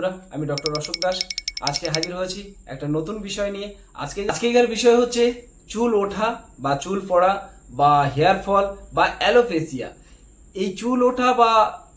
বন্ধুরা, আমি ডক্টর অশোক দাস। আজকে হাজির হয়েছি একটা নতুন বিষয় নিয়ে। আজকে আজকেকার বিষয় হচ্ছে চুল ওঠা বা চুল পড়া বা হেয়ার ফল বা অ্যালোপেসিয়া এই চুল ওঠা বা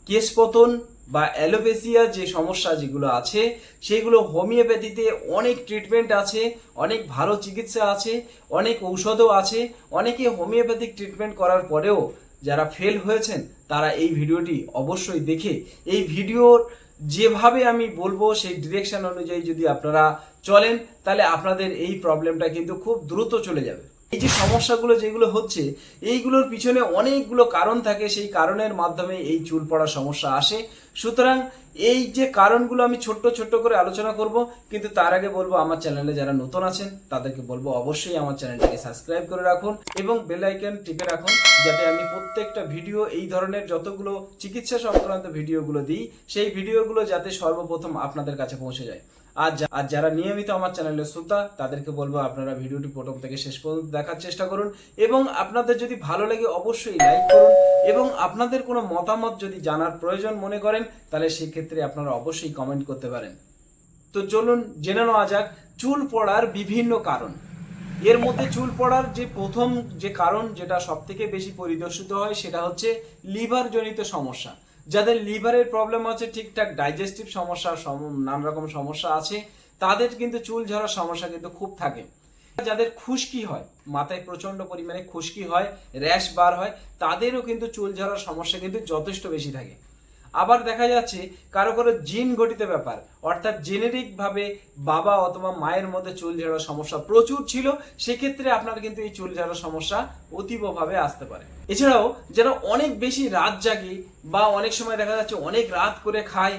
কেশ পতন বা অ্যালোপেসিয়া যে সমস্যা যেগুলো আছে, সেগুলো হোমিওপ্যাথিতে অনেক ট্রিটমেন্ট আছে, অনেক ভালো চিকিৎসা আছে, অনেক ঔষধও আছে। অনেকে হোমিওপ্যাথিক ট্রিটমেন্ট করার পরেও যারা ফেল হয়েছেন, তারা এই ভিডিওটি অবশ্যই দেখে, এই ভিডিওর যেভাবে আমি বলব, সেই ডিরেকশন অনুযায়ী যদি আপনারা চলেন, তাহলে আপনাদের এই প্রবলেমটা কিন্তু খুব দ্রুত চলে যাবে। এই যে সমস্যাগুলো যেগুলো হচ্ছে, এইগুলোর পিছনে অনেকগুলো কারণ থাকে। সেই কারণের মাধ্যমে এই চুল পড়ার সমস্যা আসে। সুতরাং এই যে কারণগুলো আমি ছোট্ট ছোট্ট করে আলোচনা করব, কিন্তু তার আগে বলব, আমার চ্যানেলে যারা নতুন আছেন, তাদেরকে বলব অবশ্যই আমার চ্যানেলটিকে সাবস্ক্রাইব করে রাখুন এবং বেল টিপে রাখুন, যাতে আমি প্রত্যেকটা ভিডিও এই ধরনের যতগুলো চিকিৎসা সংক্রান্ত ভিডিওগুলো দিই, সেই ভিডিওগুলো যাতে সর্বপ্রথম আপনাদের কাছে পৌঁছে যায়। আর আর যারা নিয়মিত আমার চ্যানেলের শ্রোতা, তাদেরকে বলব আপনারা ভিডিওটি প্রথম থেকে শেষ পর্যন্ত দেখার চেষ্টা করুন এবং আপনাদের যদি ভালো লাগে অবশ্যই লাইক করুন এবং আপনাদের কোনো মতামত যদি জানার প্রয়োজন মনে করেন, তাহলে সেক্ষেত্রে আপনারা অবশ্যই কমেন্ট করতে পারেন। তো চলুন জেনে নেওয়া যাক চুল পড়ার বিভিন্ন কারণ। এর মধ্যে চুল পড়ার যে প্রথম যে কারণ যেটা সব থেকে বেশি পরিদর্শিত হয়, সেটা হচ্ছে লিভার জনিত সমস্যা। যাদের লিভারের প্রবলেম আছে, ঠিকঠাক ডাইজেস্টিভ সমস্যা, সম- নানা রকম সমস্যা আছে, তাদের কিন্তু চুল ঝরার সমস্যা কিন্তু খুব থাকে। যাদের খুশকি হয়, মাথায় প্রচণ্ড পরিমাণে খুশকি হয় র্যাশ বার হয়, তাদেরও কিন্তু চুল ঝরার সমস্যা কিন্তু যথেষ্ট বেশি থাকে। আবার দেখা যাচ্ছে কারও কারও জিন ঘটিত ব্যাপার। অর্থাৎ জেনেরিক ভাবে বাবা অথবা মায়ের মধ্যে চুল ঝাড়ার সমস্যা প্রচুর ছিল, সেক্ষেত্রে আপনার কিন্তু এই চুল ঝাড়ার সমস্যা অতীবভাবে আসতে পারে। এছাড়াও যারা অনেক বেশি রাত জাগে বা অনেক সময় দেখা যাচ্ছে অনেক রাত করে খায়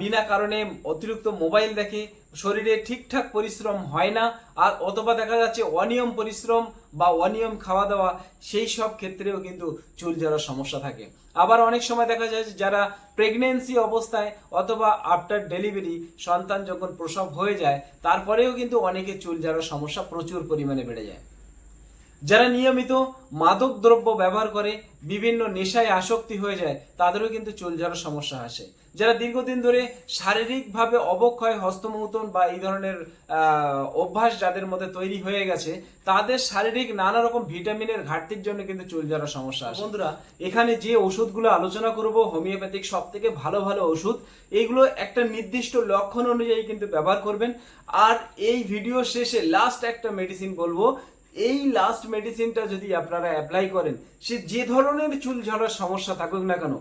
বিনা কারণে অতিরিক্ত মোবাইল দেখে শরীরে ঠিকঠাক পরিশ্রম হয় না, আর অথবা দেখা যাচ্ছে অনিয়ম পরিশ্রম বা অনিয়ম খাওয়া দাওয়া, সেই সব ক্ষেত্রেও কিন্তু চুল ঝরার সমস্যা থাকে। আবার অনেক সময় দেখা যায় যারা প্রেগনেন্সি অবস্থায় অথবা আফটার ডেলিভারি সন্তান যখন প্রসব হয়ে যায়, তারপরেও কিন্তু অনেকে চুল ঝরার সমস্যা প্রচুর পরিমাণে বেড়ে যায়। যারা নিয়মিত মাদক দ্রব্য ব্যবহার করে বিভিন্ন নেশায় আসক্তি হয়ে যায় তাদেরও কিন্তু চুল ঝরার সমস্যা আসে। যারা দীর্ঘদিন ধরে শারীরিকভাবে অবক্ষয় হস্তমৌতন বা এই ধরনের অভ্যাস যাদের মধ্যে তৈরি হয়ে গেছে তাদের শারীরিক নানা রকম ভিটামিনের ঘাটতির জন্য কিন্তু চুল ঝরার সমস্যা আসে। বন্ধুরা এখানে যে ওষুধগুলো আলোচনা করব হোমিওপ্যাথিক সব থেকে ভালো ভালো ওষুধ এইগুলো একটা নির্দিষ্ট লক্ষণ অনুযায়ী কিন্তু ব্যবহার করবেন। আর এই ভিডিও শেষে লাস্ট একটা মেডিসিন বলব এই লাস্ট মেডিসিনটা যদি আপনারা অ্যাপ্লাই করেন, সে যে ধরনের চুল ঝরার সমস্যা থাকুক না কেন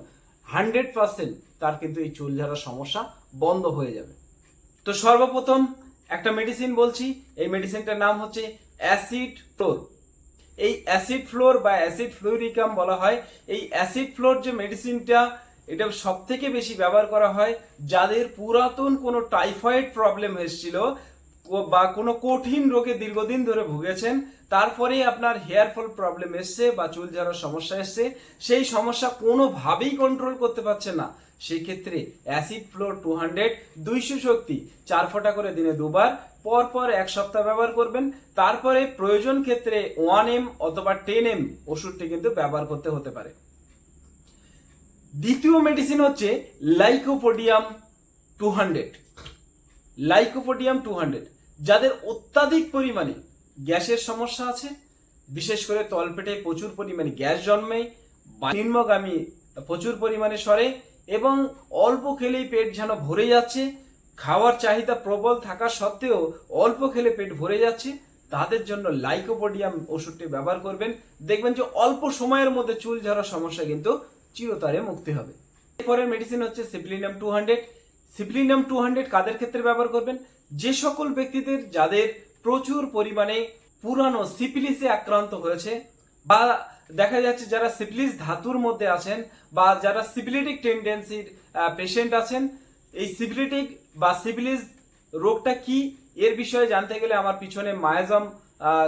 হান্ড্রেড পার্সেন্ট তার কিন্তু এই চুল ঝরার সমস্যা বন্ধ হয়ে যাবে। তো সর্বপ্রথম একটা মেডিসিন বলছি, এই মেডিসিনটার নাম হচ্ছে অ্যাসিড ফ্লোর এই অ্যাসিড ফ্লোর বা অ্যাসিড ফ্লোরিকাম বলা হয়, এই অ্যাসিড ফ্লোর যে মেডিসিনটা এটা সব থেকে বেশি ব্যবহার করা হয়, যাদের পুরাতন কোনো টাইফয়েড প্রবলেম এসেছিল বা কোনো কঠিন রোগে দীর্ঘদিন ধরে ভুগেছেন, তারপরেই আপনার হেয়ার ফল প্রবলেম এসছে বা চুল ঝরার সমস্যা এসছে, সেই সমস্যা কোনোভাবেই কন্ট্রোল করতে পারছে না। সেই ক্ষেত্রে অ্যাসিড ফ্লোর টু হান্ড্রেড দুইশো শক্তি, চার ফোঁটা করে দিনে দুবার পর পর এক সপ্তাহ ব্যবহার করবেন। তারপরে প্রয়োজন ক্ষেত্রে ওয়ান এম অথবা টেন এম ওষুধটি কিন্তু ব্যবহার করতে হতে পারে। দ্বিতীয় মেডিসিন হচ্ছে lycopodium two hundred lycopodium two hundred যাদের অত্যাধিক পরিমাণে গ্যাসের সমস্যা আছে, বিশেষ করে তলপেটে প্রচুর পরিমাণে গ্যাস জন্মে নিম্নগামী প্রচুর পরিমাণে সরে এবং অল্প খেলেই পেট যেন ভরে যাচ্ছে, খাওয়ার চাহিদা প্রবল থাকা সত্ত্বেও অল্প খেলে পেট ভরে যাচ্ছে, তাদের জন্য লাইকোপোডিয়াম ওষুধটি ব্যবহার করবেন। দেখবেন যে অল্প সময়ের মধ্যে চুল ঝরার সমস্যা কিন্তু চিরতরে মুক্তি হবে। এরপরের মেডিসিন হচ্ছে সিপ্লিনাম টু হান্ড্রেড। সিপ্লিনাম টু হান্ড্রেড কাদের ক্ষেত্রে ব্যবহার করবেন? যে সকল ব্যক্তিদের যাদের প্রচুর পরিমাণে পুরানো সিপিলিসে আক্রান্ত হয়েছে বা দেখা যাচ্ছে যারা সিপিলিস ধাতুর মধ্যে আছেন বা যারা সিপিলিটিক টেন্ডেন্সির পেশেন্ট আছেন, এই সিপিলিটিক বা সিপিলিস রোগটা কি এর বিষয়ে জানতে গেলে আমার পিছনে মায়াজম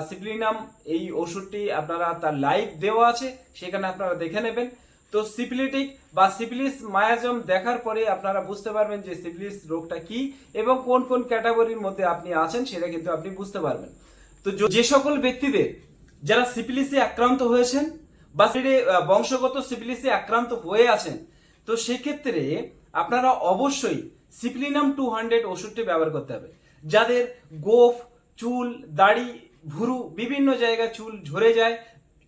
সিপ্লিনাম এই ওষুধটি আপনারা তার লাইভ দেওয়া আছে, সেখানে আপনারা দেখে নেবেন। তো সিপিলিটিক বা সিপিলিস মায়াজম দেখার পরে আপনারা বুঝতে পারবেন যে সিপিলিস রোগটা কি এবং কোন কোন ক্যাটাগরির মধ্যে আপনি আছেন সেটা কিন্তু আপনি বুঝতে পারবেন। তো যে সকল ব্যক্তিদের যারা সিপিলিসে আক্রান্ত হয়েছেন বা বংশগত সিপিলিসে আক্রান্ত হয়ে আছেন, তো সেক্ষেত্রে আপনারা অবশ্যই সিপ্লিনাম টু হান্ড্রেড ওষুধটি ব্যবহার করতে হবে। যাদের গোফ, চুল, দাড়ি, ভুরু বিভিন্ন জায়গায় চুল ঝরে যায়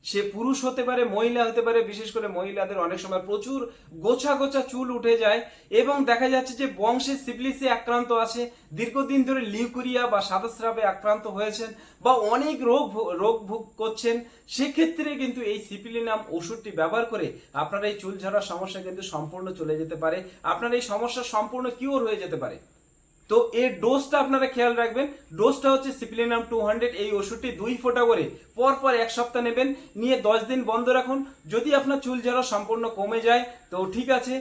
সে পুরুষ হতে পারে, মহিলা হতে পারে, বিশেষ করে মহিলাদের অনেক সময় প্রচুর গোছা গোছা চুল উঠে যায় এবং দেখা যাচ্ছে যে বংশে সিপলিসে আক্রান্ত আছে, দীর্ঘদিন ধরে লিউকুরিয়া বা সাদাস্রাবে আক্রান্ত হয়েছেন বা অনেক রোগ রোগ ভোগ করছেন, সেক্ষেত্রে কিন্তু এই সিপিলিনাম ওষুধটি ব্যবহার করে আপনার এই চুল ঝরার সমস্যা কিন্তু সম্পূর্ণ চলে যেতে পারে। আপনার এই সমস্যা সম্পূর্ণ কিওর হয়ে যেতে পারে। তো এর ডোজটা আপনারা খেয়াল রাখবেন। ডোজটা হচ্ছে সিপ্লিনাম টু হান্ড্রেড এই ওষুধটি দুই ফোঁটা করে পর পর এক সপ্তাহ নেবেন, নিয়ে দশ দিন বন্ধ রাখুন। যদি আপনার চুল ঝরা সম্পূর্ণ কমে যায়, তো ঠিক আছে।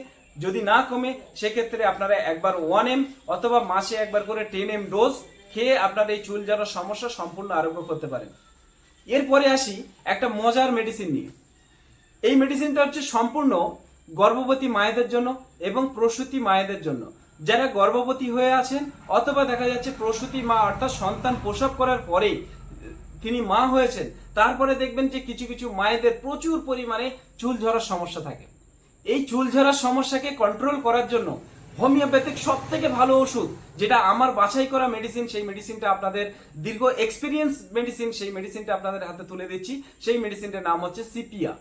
যদি না কমে, সেক্ষেত্রে আপনারা একবার ওয়ান এম অথবা মাসে একবার করে টেন এম ডোজ খেয়ে আপনার এই চুল ঝরার সমস্যা সম্পূর্ণ আরোগ্য করতে পারেন। এরপরে আসি একটা মজার মেডিসিন নিয়ে। এই মেডিসিনটা হচ্ছে সম্পূর্ণ গর্ভবতী মায়েদের জন্য এবং প্রসূতি মায়েদের জন্য। যারা গর্ভবতী হয়ে আছেন অথবা দেখা যাচ্ছে প্রসূতি মা অর্থাৎ সন্তান প্রসব করার পরেই, তিনি মা হয়েছেন, তারপরে দেখবেন যে কিছু কিছু মায়েদের প্রচুর পরিমাণে চুল ঝরার সমস্যা থাকে। এই চুল ঝরার সমস্যাকে কন্ট্রোল করার জন্য হোমিওপ্যাথিক সব থেকে ভালো ওষুধ যেটা আমার বাছাই করা মেডিসিন সেই মেডিসিনটা আপনাদের দীর্ঘ এক্সপিরিয়েন্স মেডিসিন সেই মেডিসিনটা আপনাদের হাতে তুলে দিচ্ছি। সেই মেডিসিনটার নাম হচ্ছে সিপিয়া।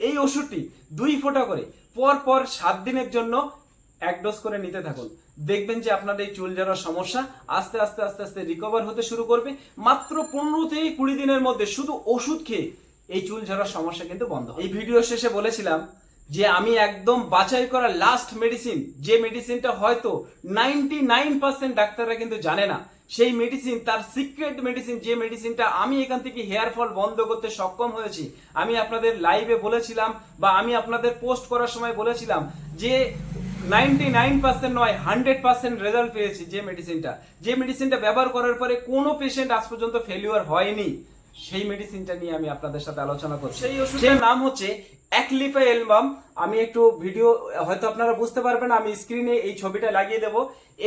এই ওষুধটি দুই ফোঁটা করে পর পর সাত দিনের জন্য এক ডোজ করে নিতে থাকুন দেখবেন যে আপনার এই চুল ঝরার সমস্যা আস্তে আস্তে আস্তে আস্তে রিকভার হতে শুরু করবে মাত্র পনেরো থেকে কুড়ি দিনের মধ্যে শুধু ওষুধ খেয়ে এই চুল ঝরার সমস্যা কিন্তু বন্ধ। এই ভিডিও শেষে বলেছিলাম যে আমি একদম বাছাই করা লাস্ট মেডিসিন যে মেডিসিনটা হয়তো নাইনটি নাইন পার্সেন্ট ডাক্তাররা কিন্তু জানে না, সেই মেডিসিন তার সিক্রেট মেডিসিন যে মেডিসিনটা আমি এখান থেকে হেয়ার ফল বন্ধ করতে সক্ষম হয়েছি, আমি আপনাদের লাইভে বলেছিলাম বা আমি আপনাদের পোস্ট করার সময় বলেছিলাম যে নাইনটি নাইন পার্সেন্ট নয় হান্ড্রেড পার্সেন্ট রেজাল্ট পেয়েছি যে মেডিসিনটা যে মেডিসিনটা ব্যবহার করার পরে কোনো পেশেন্ট আজ পর্যন্ত ফেলিওর হয়নি সেই মেডিসিনটা নিয়ে আমি আপনাদের সাথে আলোচনা করছি। সেই ওষুধের নাম হচ্ছে অ্যাকলিফা এলবাম আমি একটু ভিডিও হয়তো আপনারা বুঝতে পারবেন আমি স্ক্রিনে এই ছবিটা লাগিয়ে দেব।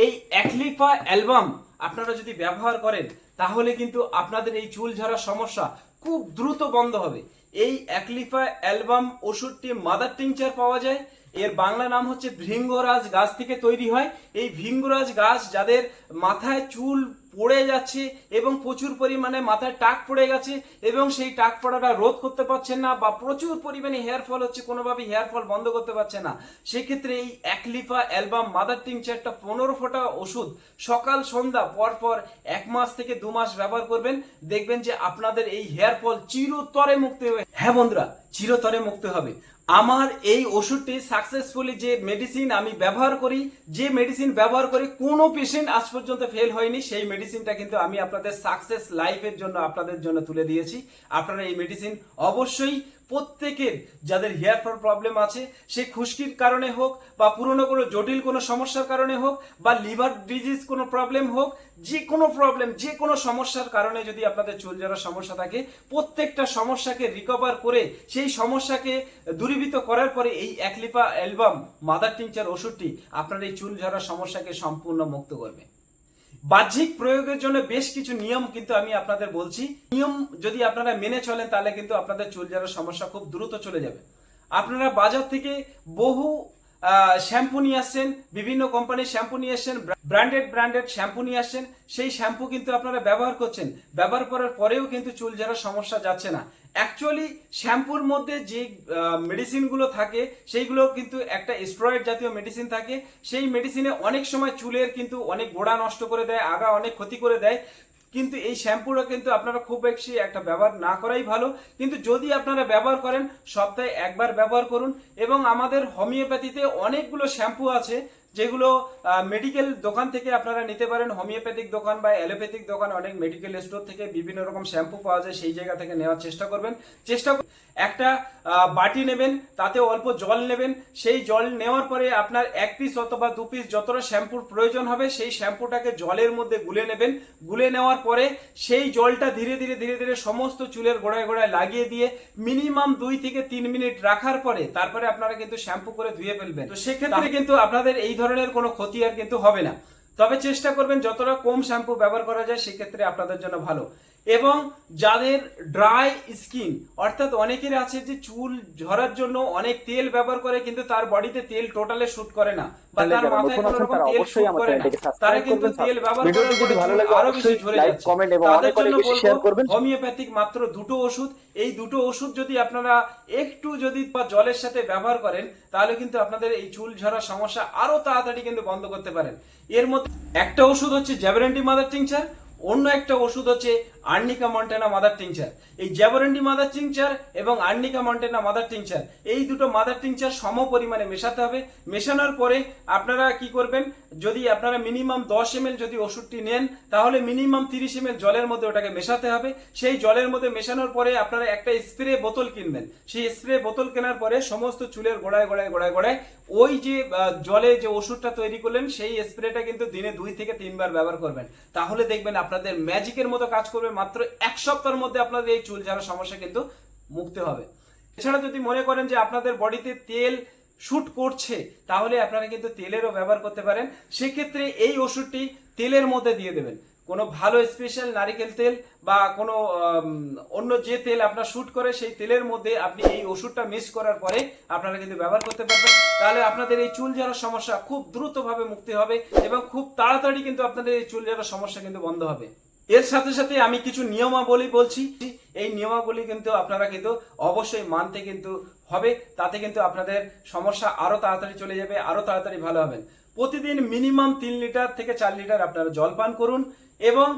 এই অ্যাকলিফা অ্যালবাম আপনারা যদি ব্যবহার করেন তাহলে কিন্তু আপনাদের এই চুল ঝরার সমস্যা খুব দ্রুত বন্ধ হবে। এই অ্যাকলিফা অ্যালবাম ওষুধটি মাদার টিংচার পাওয়া যায় এর বাংলা নাম হচ্ছে ভৃঙ্গরাজ গাছ থেকে তৈরি হয়। এই ভৃঙ্গরাজ গাছ যাদের মাথায় চুল পড়ে যাচ্ছে এবং প্রচুর পরিমাণে মাথায় টাক পড়ে গেছে এবং সেই টাক পড়াটা রোধ করতে পারছেন না বা প্রচুর পরিমাণে হেয়ার ফল হচ্ছে কোনোভাবে হেয়ার ফল বন্ধ করতে পারছে না। সেক্ষেত্রে এই অ্যাকলিফা অ্যালবাম মাদার টিংচারটা পনেরো ফোঁটা ওষুধ সকাল, সন্ধ্যা পর পর এক মাস থেকে দু মাস ব্যবহার করবেন। দেখবেন যে আপনাদের এই হেয়ার ফল চিরতরে মুক্তি হবে হ্যাঁ বন্ধুরা, চিরতরে মুক্তি হবে। আমার এই ওষুধটি সাকসেসফুলি যে মেডিসিন আমি ব্যবহার করি, যে মেডিসিন ব্যবহার করি, কোনো পেশেন্ট আজ পর্যন্ত ফেল হয়নি। সেই মেডিসিনটা কিন্তু আমি আপনাদের সাকসেস লাইফের জন্য, আপনাদের জন্য তুলে দিয়েছি। আপনারা এই মেডিসিন অবশ্যই প্রত্যেকের যাদের হেয়ার ফল প্রবলেম আছে, সে খুশকির কারণে হোক বা পুরনো কোনো জটিল কোনো সমস্যার কারণে হোক বা লিভার ডিজিজ কোনো প্রবলেম হোক, যে কোনো প্রবলেম যে কোনো সমস্যার কারণে যদি আপনাদের চুল ঝরার সমস্যা থাকে, প্রত্যেকটা সমস্যাকে রিকভার করে, সেই সমস্যাকে দূরীভূত করার পরে এই একলিপা অ্যালবাম মাদার টিংচার ওষুধটি আপনার এই চুল ঝরার সমস্যাকে সম্পূর্ণ মুক্ত করবে। বাহ্যিক প্রয়োগের জন্য বেশ কিছু নিয়ম কিন্তু আমি আপনাদের বলছি। নিয়ম যদি আপনারা মেনে চলেন, তাহলে কিন্তু আপনাদের চুল ঝরার সমস্যা খুব দ্রুত চলে যাবে। আপনারা বাজার থেকে বহু শ্যাম্পু নিয়ে আসছেন, বিভিন্ন কোম্পানির শ্যাম্পু নিয়ে আসছেন ব্র্যান্ডেড ব্র্যান্ডেড শ্যাম্পু নিয়ে আসছেন। সেই শ্যাম্পু কিন্তু আপনারা ব্যবহার করছেন। ব্যবহার করার পরেও কিন্তু চুল ঝরার সমস্যা যাচ্ছে না। অ্যাকচুয়ালি শ্যাম্পুর মধ্যে যে মেডিসিনগুলো থাকে, সেইগুলো কিন্তু একটা স্টেরয়েড জাতীয় মেডিসিন থাকে। সেই মেডিসিনে অনেক সময় চুলের কিন্তু অনেক গোড়া নষ্ট করে দেয়, আগা অনেক ক্ষতি করে দেয়। কিন্তু এই শ্যাম্পুটা কিন্তু আপনারা খুব বেশি একটা ব্যবহার না করাই ভালো। কিন্তু যদি আপনারা ব্যবহার করেন, সপ্তাহে একবার ব্যবহার করুন। এবং আমাদের হোমিওপ্যাথিতে অনেকগুলো শ্যাম্পু আছে। যেগুলো মেডিকেল দোকান থেকে আপনারা নিতে পারেন হোমিওপ্যাথিক দোকান বা অ্যালোপ্যাথিক দোকান অনেক মেডিকেল স্টোর থেকে বিভিন্ন রকম শ্যাম্পু পাওয়া যায় সেই জায়গা থেকে নেওয়ার চেষ্টা করবেন। চেষ্টা একটা বাটি নেবেন তাতে অল্প জল নেবেন সেই জল নেওয়ার পরে আপনার এক পিস অথবা দু পিস যতটা শ্যাম্পুর প্রয়োজন হবে সেই শ্যাম্পুটাকে জলের মধ্যে গুলে নেবেন। গুলে নেওয়ার পরে সেই জলটা ধীরে ধীরে ধীরে ধীরে সমস্ত চুলের গোড়ায় গোড়ায় লাগিয়ে দিয়ে মিনিমাম দুই থেকে তিন মিনিট রাখার পরে তারপরে আপনারা কিন্তু শ্যাম্পু করে ধুয়ে ফেলবেন। তো সেক্ষেত্রে কিন্তু আপনাদের এই ধরনের কোনো ক্ষতি আর কিন্তু হবে না। তবে চেষ্টা করবেন যতটা কম শ্যাম্পু ব্যবহার করা যায়, সেক্ষেত্রে আপনাদের জন্য ভালো। এবং যাদের ড্রাই স্কিন অর্থাৎ অনেকের আছে যে চুল ঝরার জন্য অনেক তেল ব্যবহার করে কিন্তু তার বডিতে তেল টোটালে শুট করে না বা তার মাথায় কোনো রকম তেল শুট করে না। তারা কিন্তু তেল ব্যবহার করার যদি ভালো লাগে আরও বেশি ঝরে যাচ্ছে। কমেন্ট এবং তাদের জন্য বলব করবেন। হোমিওপ্যাথিক মাত্র দুটো ওষুধ। এই দুটো ওষুধ যদি আপনারা একটু যদি বা জলের সাথে ব্যবহার করেন তাহলে কিন্তু আপনাদের এই চুল ঝরার সমস্যা আরও তাড়াতাড়ি কিন্তু বন্ধ করতে পারেন। এর মধ্যে একটা ওষুধ হচ্ছে জ্যাভারেন্টি মাদার টিংচার অন্য একটা ওষুধ হচ্ছে আর্নিকা মন্টেনা মাদার টিংচার এই জ্যাভারেন্টি মাদার টিংচার এবং আর্নিকা মন্টেনা মাদার টিংচার এই দুটো মাদার টিংচার সম পরিমাণে মেশাতে হবে। মেশানোর পরে আপনারা কি করবেন? যদি আপনারা মিনিমাম দশ এম যদি ওষুধটি নেন, তাহলে মিনিমাম তিরিশ এম জলের মধ্যে ওটাকে মেশাতে হবে। সেই জলের মধ্যে মেশানোর পরে আপনারা একটা স্প্রে বোতল কিনবেন। সেই স্প্রে বোতল কেনার পরে সমস্ত চুলের গোড়ায় গোড়ায় গোড়ায় গোড়ায় ওই যে জলে যে ওষুধটা তৈরি করলেন, সেই স্প্রেটা কিন্তু দিনে দুই থেকে তিনবার ব্যবহার করবেন। তাহলে দেখবেন আপনাদের ম্যাজিকের মতো কাজ করবে মাত্র এক সপ্তাহের মধ্যে আপনাদের এই চুল ঝাড়ার সমস্যা কিন্তু মুক্তি হবে। এছাড়া যদি মনে করেন যে আপনাদের বডিতে তেল শুট করছে, তাহলে আপনারা কিন্তু তেলেরও ব্যবহার করতে পারেন। সেক্ষেত্রে এই ওষুধটি তেলের মধ্যে দিয়ে দেবেন। কোনো ভালো স্পেশাল নারিকেল তেল বা কোনো অন্য যে তেল আপনার শুট করে সেই তেলের মধ্যে আপনি এই ওষুধটা মিস করার পরে আপনারা কিন্তু ব্যবহার করতে পারবেন। তাহলে আপনাদের এই চুল ঝাড়ার সমস্যা খুব দ্রুতভাবে মুক্তি হবে এবং খুব তাড়াতাড়ি কিন্তু আপনাদের এই চুল ঝাড়ার সমস্যা কিন্তু বন্ধ হবে। এর সাথে সাথে আমি কিছু নিয়মাবলী বলছি। এই নিয়মাবলী কিন্তু আপনারা কিন্তু অবশ্যই মানতে কিন্তু হবে। তাতে কিন্তু আপনাদের সমস্যা আরও তাড়াতাড়ি চলে যাবে, আরও তাড়াতাড়ি ভালো হবেন প্রতিদিন মিনিমাম তিন লিটার থেকে চার লিটার আপনারা জল পান করুন এবং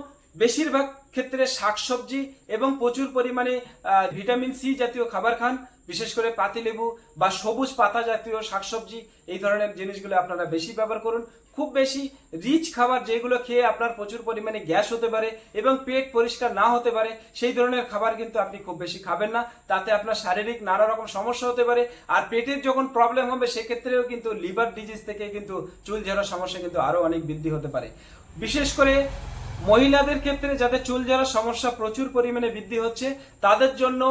বেশিরভাগ ক্ষেত্রে শাকসবজি এবং প্রচুর পরিমাণে ভিটামিন সি জাতীয় খাবার খান। বিশেষ করে পাতিলেবু বা সবুজ পাতা জাতীয় শাকসবজি, এই ধরনের জিনিসগুলো আপনারা বেশি ব্যবহার করুন। খুব বেশি রিচ খাবার যেগুলো খেয়ে আপনার প্রচুর পরিমাণে গ্যাস হতে পারে এবং পেট পরিষ্কার না হতে পারে, সেই ধরনের খাবার কিন্তু আপনি খুব বেশি খাবেন না। তাতে আপনার শারীরিক নানা রকম সমস্যা হতে পারে আর পেটের যখন প্রবলেম হবে, সেক্ষেত্রেও কিন্তু লিভার ডিজিজ থেকে কিন্তু চুল ঝরার সমস্যা কিন্তু আরও অনেক বৃদ্ধি হতে পারে। বিশেষ করে মহিলাদের ক্ষেত্রে যাদের চুল ঝরার সমস্যা প্রচুর পরিমাণে বৃদ্ধি হচ্ছে, তাদের জন্য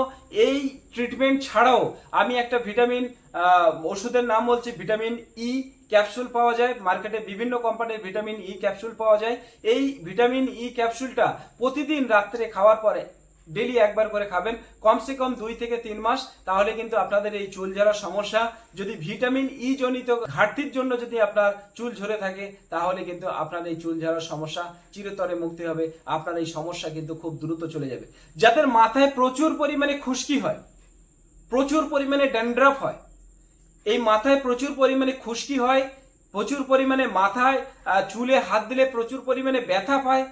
এই ট্রিটমেন্ট ছাড়াও আমি একটা ভিটামিন ওষুধের নাম বলছি ভিটামিন ই ক্যাপসুল পাওয়া যায়, মার্কেটে বিভিন্ন কোম্পানির ভিটামিন ই ক্যাপসুল পাওয়া যায়। এই ভিটামিন ই ক্যাপসুলটা প্রতিদিন রাত্রে খাওয়ার পরে ডেলি একবার করে খাবেন, কমসে কম দুই থেকে তিন মাস, তাহলে কিন্তু আপনাদের এই চুল ঝরার সমস্যা। যদি ভিটামিন ই জনিত ঘাটতির জন্য যদি আপনার চুল ঝরে থাকে, তাহলে কিন্তু আপনার এই চুল ঝরার সমস্যা চিরতরে মুক্তি হবে, আপনার এই সমস্যা কিন্তু খুব দ্রুত চলে যাবে। যাদের মাথায় প্রচুর পরিমাণে খুশকি হয়, প্রচুর পরিমাণে ড্যান্ড্রাফ হয় এই মাথায় প্রচুর পরিমাণে খুশকি হয়, প্রচুর পরিমাণে মাথায় চুলে হাত দিলে প্রচুর পরিমাণে ব্যথা পায়।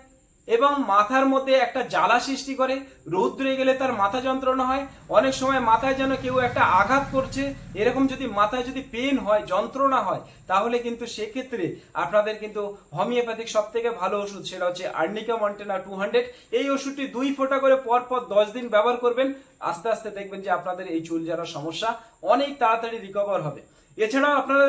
এবং মাথার মধ্যে একটা জ্বালা সৃষ্টি করে। রৌদ্রে গেলে তার মাথা যন্ত্রণা হয়। অনেক সময় মাথায় যেন কেউ একটা আঘাত করছে। এরকম যদি মাথায় যদি পেন হয়, যন্ত্রণা হয়, তাহলে কিন্তু সেক্ষেত্রে আপনাদের কিন্তু হোমিওপ্যাথিক সব থেকে ভালো ওষুধ সেটা হচ্ছে আর্নিকা মন্টেনা টু হান্ড্রেড। এই ওষুধটি দুই ফোঁটা করে পর পর দশ দিন ব্যবহার করবেন। আস্তে আস্তে দেখবেন যে আপনাদের এই চুল ঝাড়ার সমস্যা অনেক তাড়াতাড়ি রিকভার হবে। এছাড়াও আপনারা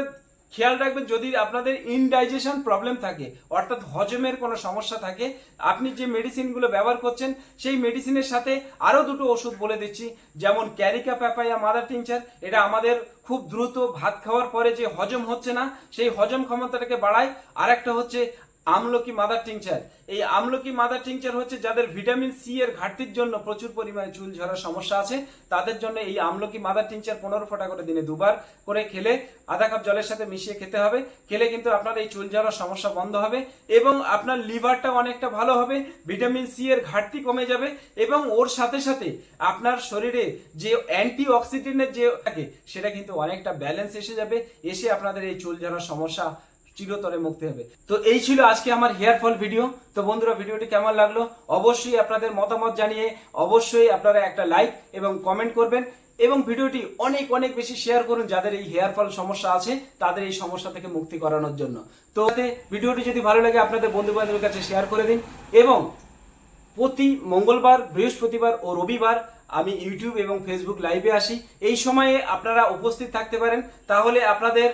খেয়াল রাখবেন, যদি আপনাদের ইনডাইজেশন প্রবলেম থাকে, অর্থাৎ হজমের কোনো সমস্যা থাকে, আপনি যে মেডিসিনগুলো ব্যবহার করছেন, সেই মেডিসিনের সাথে আরও দুটো ওষুধ বলে দিচ্ছি, যেমন ক্যারিকা প্যাপাইয়া মাদার টিংচার এটা আমাদের খুব দ্রুত ভাত খাওয়ার পরে যে হজম হচ্ছে না, সেই হজম ক্ষমতাটাকে বাড়ায় আর একটা হচ্ছে আমলকি মাদার টিংচার এই আমলকি মাদার টিংচার হচ্ছে যাদের ভিটামিন সি এর ঘাটতির জন্য প্রচুর পরিমাণে চুল ঝরার সমস্যা আছে। তাদের জন্য এই আমলকি মাদার টিংচার পনেরো ফোঁটা করে দিনে দুবার করে খেলে আধা কাপ জলের সাথে মিশিয়ে খেতে হবে। খেলে কিন্তু আপনার এই চুল ঝরার সমস্যা বন্ধ হবে এবং আপনার লিভারটা অনেকটা ভালো হবে ভিটামিন সি এর ঘাটতি কমে যাবে এবং ওর সাথে সাথে আপনার শরীরে যে অ্যান্টি অক্সিডেন্টের যে থাকে, সেটা কিন্তু অনেকটা ব্যালেন্স এসে যাবে। এসে আপনাদের এই চুল ঝরার সমস্যা চিরতরে মুক্তি হবে। তো এই ছিল আজকে আমার হেয়ার ফল ভিডিও। তো বন্ধুরা, ভিডিওটি কেমন লাগল? অবশ্যই আপনাদের মতামত জানিয়ে অবশ্যই আপনারা একটা লাইক এবং কমেন্ট করবেন এবং ভিডিওটি অনেক অনেক বেশি শেয়ার করুন যাদের এই হেয়ার ফল সমস্যা আছে, তাদের এই সমস্যা থেকে মুক্তি করানোর জন্য। তো ভিডিওটি যদি ভালো লাগে, আপনাদের বন্ধু বান্ধবের কাছে শেয়ার করে দিন এবং প্রতি মঙ্গলবার, বৃহস্পতিবার ও রবিবার আমি ইউটিউব এবং ফেসবুক লাইভে আসি। এই সময়ে আপনারা উপস্থিত থাকতে পারেন। তাহলে আপনাদের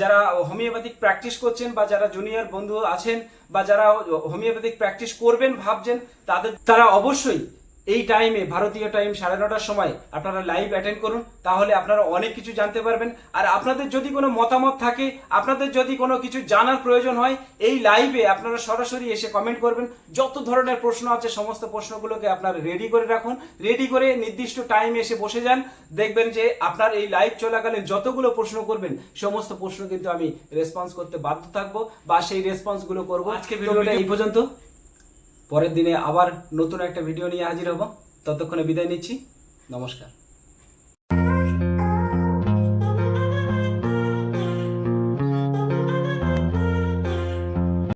যারা হোমিওপ্যাথিক প্র্যাকটিস করছেন বা যারা জুনিয়র বন্ধু আছেন বা যারা হোমিওপ্যাথিক প্র্যাকটিস করবেন, ভাবছেন, তাদের, তারা অবশ্যই এই টাইমে ভারতীয় টাইম সাড়ে নটার সময় আপনারা লাইভ অ্যাটেন্ড করুন, তাহলে আপনারা অনেক কিছু জানতে পারবেন। আর আপনাদের যদি কোনো মতামত থাকে, আপনাদের যদি কোনো কিছু জানার প্রয়োজন হয়, এই লাইভে আপনারা সরাসরি এসে কমেন্ট করবেন। যত ধরনের প্রশ্ন আছে, সমস্ত প্রশ্নগুলোকে আপনারা রেডি করে রাখুন। রেডি করে নির্দিষ্ট টাইমে এসে বসে যান। দেখবেন যে আপনার এই লাইভ চলাকালীন যতগুলো প্রশ্ন করবেন, সমস্ত প্রশ্ন কিন্তু আমি রেসপন্স করতে বাধ্য থাকব বা সেই রেসপন্সগুলো করব। আজকে এই পর্যন্ত। পরের দিনে আবার নতুন একটা ভিডিও নিয়ে হাজির হব। ততক্ষণে বিদায় নিচ্ছি। নমস্কার।